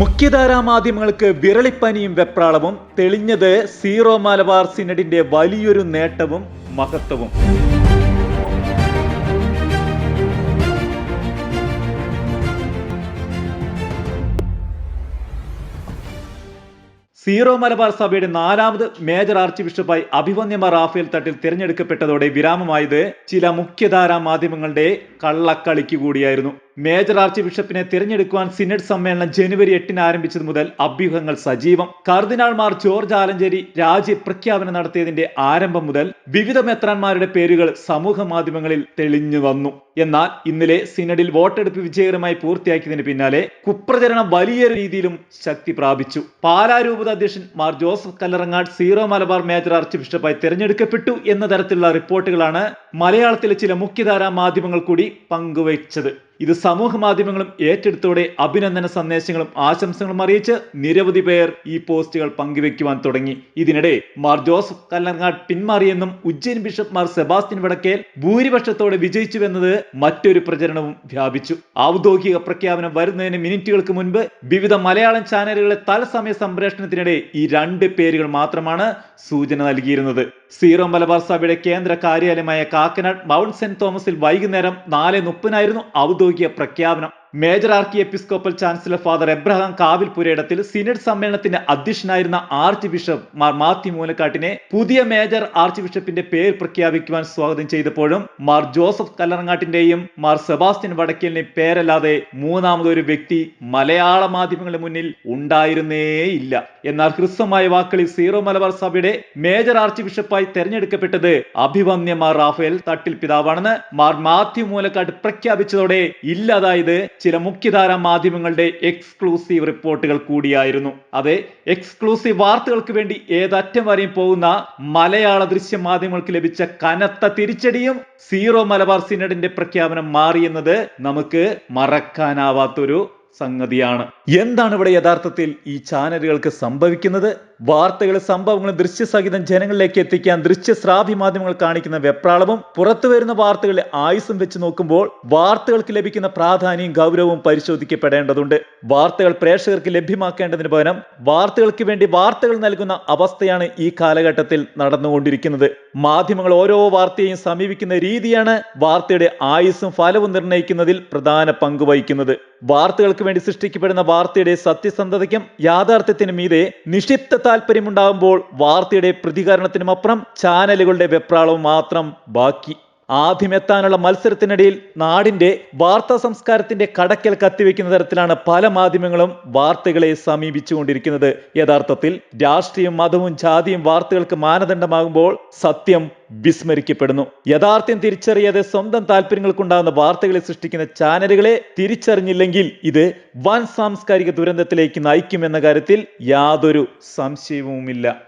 മുഖ്യധാരാ മാധ്യമങ്ങൾക്ക് വിരളിപ്പനിയും വെപ്രാളവും തെളിഞ്ഞത് സീറോ മലബാർ സിനഡിന്റെ വലിയൊരു നേട്ടവും മഹത്വവും. സീറോ മലബാർ സഭയുടെ നാലാമത് മേജർ ആർച്ച് ബിഷപ്പായി അഭിവന്യമ റാഫേൽ തട്ടിൽ തിരഞ്ഞെടുക്കപ്പെട്ടതോടെ വിരാമമായത് ചില മുഖ്യധാരാ മാധ്യമങ്ങളുടെ കള്ളക്കളിക്ക് കൂടിയായിരുന്നു. മേജർ ആർച്ച് ബിഷപ്പിനെ തിരഞ്ഞെടുക്കുവാൻ സിനഡ് സമ്മേളനം ജനുവരി എട്ടിന് ആരംഭിച്ചത് മുതൽ അഭ്യൂഹങ്ങൾ സജീവം. കർദിനാൾമാർ ജോർജ് ആലഞ്ചേരി രാജി പ്രഖ്യാപനം നടത്തിയതിന്റെ ആരംഭം മുതൽ വിവിധ മെത്രാന്മാരുടെ പേരുകൾ സമൂഹ മാധ്യമങ്ങളിൽ തെളിഞ്ഞു വന്നു. എന്നാൽ ഇന്നലെ സിനഡിൽ വോട്ടെടുപ്പ് വിജയകരമായി പൂർത്തിയാക്കിയതിന് പിന്നാലെ കുപ്രചരണം വലിയ രീതിയിലും ശക്തി പ്രാപിച്ചു. പാലാ രൂപത അധ്യക്ഷൻ Mar Joseph Kallarangatt zero Malabar major arch ബിഷപ്പായി തിരഞ്ഞെടുക്കപ്പെട്ടു എന്ന തരത്തിലുള്ള റിപ്പോർട്ടുകളാണ് മലയാളത്തിലെ ചില മുഖ്യധാരാ മാധ്യമങ്ങൾ കൂടി പങ്കുവച്ചത് ഇത് സമൂഹ മാധ്യമങ്ങളും ഏറ്റെടുത്തോടെ അഭിനന്ദന സന്ദേശങ്ങളും ആശംസകളും അറിയിച്ച് നിരവധി പേർ ഈ പോസ്റ്റുകൾ പങ്കുവെക്കുവാൻ തുടങ്ങി. ഇതിനിടെ മാർ ജോസഫ് കല്ലങ്ങാട് പിന്മാറിയെന്നും ഉജ്ജയിൻ ബിഷപ്പ് മാർ സെബാസ്റ്റ്യൻ വടക്കേൽ ഭൂരിപക്ഷത്തോടെ വിജയിച്ചുവെന്നത് മറ്റൊരു പ്രചരണവും വ്യാപിച്ചു. ഔദ്യോഗിക പ്രഖ്യാപനം വരുന്നതിന് മിനിറ്റുകൾക്ക് മുൻപ് വിവിധ മലയാളം ചാനലുകളെ തത്സമയ സംപ്രേഷണത്തിനിടെ ഈ രണ്ട് പേരുകൾ മാത്രമാണ് സൂചന നൽകിയിരുന്നത്. സീറോ മലബാർ സഭയുടെ കേന്ദ്ര കാര്യാലയമായ കാക്കനാട് മൗണ്ട് സെന്റ് തോമസിൽ വൈകുന്നേരം നാല് മുപ്പതിനായിരുന്നു ഔദ്യോഗിക പ്രഖ്യാപനം major archiepiscopal chancellor father Abraham കാവിൽ പുരയിടത്തിൽ സിനഡ് സമ്മേളനത്തിന്റെ അധ്യക്ഷനായിരുന്ന ആർച്ച് ബിഷപ്പ് മാർ മാത്യു മൂലക്കാട്ടിനെ പുതിയ മേജർ ആർച്ച് ബിഷപ്പിന്റെ പേര് പ്രഖ്യാപിക്കുവാൻ സ്വാഗതം ചെയ്തപ്പോഴും മാർ ജോസഫ് കല്ലറങ്ങാട്ടിന്റെയും മാർ സെബാസ്റ്റ്യൻ വടക്കലിന്റെയും പേരല്ലാതെ മൂന്നാമതൊരു വ്യക്തി മലയാള മാധ്യമങ്ങളുടെ മുന്നിൽ ഉണ്ടായിരുന്നേയില്ല. എന്നാൽ ഹ്രസ്വമായ വാക്കുകളിൽ സീറോ മലബാർ സഭയുടെ മേജർ ആർച്ച് ബിഷപ്പായി തെരഞ്ഞെടുക്കപ്പെട്ടത് അഭിവന്യ മാർ റാഫേൽ തട്ടിൽ പിതാവാണെന്ന് മാർ മാത്യു മൂലക്കാട്ട് പ്രഖ്യാപിച്ചതോടെ ഇല്ലാതായത് ചില മുഖ്യധാര മാധ്യമങ്ങളുടെ എക്സ്ക്ലൂസീവ് റിപ്പോർട്ടുകൾ കൂടിയായിരുന്നു. അതെ എക്സ്ക്ലൂസീവ് വാർത്തകൾക്ക് വേണ്ടി ഏതറ്റം വരെയും പോകുന്ന മലയാള ദൃശ്യ മാധ്യമങ്ങൾക്ക് ലഭിച്ച കനത്ത തിരിച്ചടിയും സീറോ മലബാർ സിനഡിന്റെ പ്രഖ്യാപനം മാറിയെന്നത് നമുക്ക് മറക്കാനാവാത്തൊരു സംഗതിയാണ്. എന്താണ് ഇവിടെ യഥാർത്ഥത്തിൽ ഈ ചാനലുകൾക്ക് സംഭവിക്കുന്നത്? വാർത്തകളും സംഭവങ്ങളും ദൃശ്യസഹിതം ജനങ്ങളിലേക്ക് എത്തിക്കാൻ ദൃശ്യ ശ്രാവ്യ മാധ്യമങ്ങൾ കാണിക്കുന്ന വെപ്രാളവും പുറത്തു വരുന്ന വാർത്തകളുടെ ആയുസും വെച്ച് നോക്കുമ്പോൾ വാർത്തകൾക്ക് ലഭിക്കുന്ന പ്രാധാന്യവും ഗൗരവവും പരിശോധിക്കപ്പെടേണ്ടതുണ്ട്. വാർത്തകൾ പ്രേക്ഷകർക്ക് ലഭ്യമാക്കേണ്ടതിന് പകരം വാർത്തകൾക്ക് വേണ്ടി വാർത്തകൾ നൽകുന്ന അവസ്ഥയാണ് ഈ കാലഘട്ടത്തിൽ നടന്നുകൊണ്ടിരിക്കുന്നത്. മാധ്യമങ്ങൾ ഓരോ വാർത്തയെയും സമീപിക്കുന്ന രീതിയാണ് വാർത്തയുടെ ആയുസ്സും ഫലവും നിർണയിക്കുന്നതിൽ പ്രധാന പങ്ക് വഹിക്കുന്നത്. വാർത്തകൾക്ക് വേണ്ടി സൃഷ്ടിക്കപ്പെടുന്ന വാർത്തയുടെ സത്യസന്ധതയ്ക്കും യാഥാർത്ഥ്യത്തിനും മീതെ നിക്ഷിപ്ത താല്പര്യമുണ്ടാകുമ്പോൾ വാർത്തയുടെ പ്രതികരണത്തിനുമപ്പുറം ചാനലുകളുടെ വെപ്രാളവും മാത്രം ബാക്കി. ആദ്യമെത്താനുള്ള മത്സരത്തിനിടയിൽ നാടിന്റെ വാർത്താ സംസ്കാരത്തിന്റെ കടക്കൽ കത്തിവെക്കുന്ന തരത്തിലാണ് പല മാധ്യമങ്ങളും വാർത്തകളെ സമീപിച്ചുകൊണ്ടിരിക്കുന്നത്. യഥാർത്ഥത്തിൽ രാഷ്ട്രീയം മതവും ജാതിയും വാർത്തകൾക്ക് മാനദണ്ഡമാകുമ്പോൾ സത്യം വിസ്മരിക്കപ്പെടുന്നു. യഥാർത്ഥ്യം തിരിച്ചറിയാതെ സ്വന്തം താല്പര്യങ്ങൾക്കുണ്ടാകുന്ന വാർത്തകളെ സൃഷ്ടിക്കുന്ന ചാനലുകളെ തിരിച്ചറിഞ്ഞില്ലെങ്കിൽ ഇത് വൻ സാംസ്കാരിക ദുരന്തത്തിലേക്ക് നയിക്കുമെന്ന കാര്യത്തിൽ യാതൊരു സംശയവുമില്ല.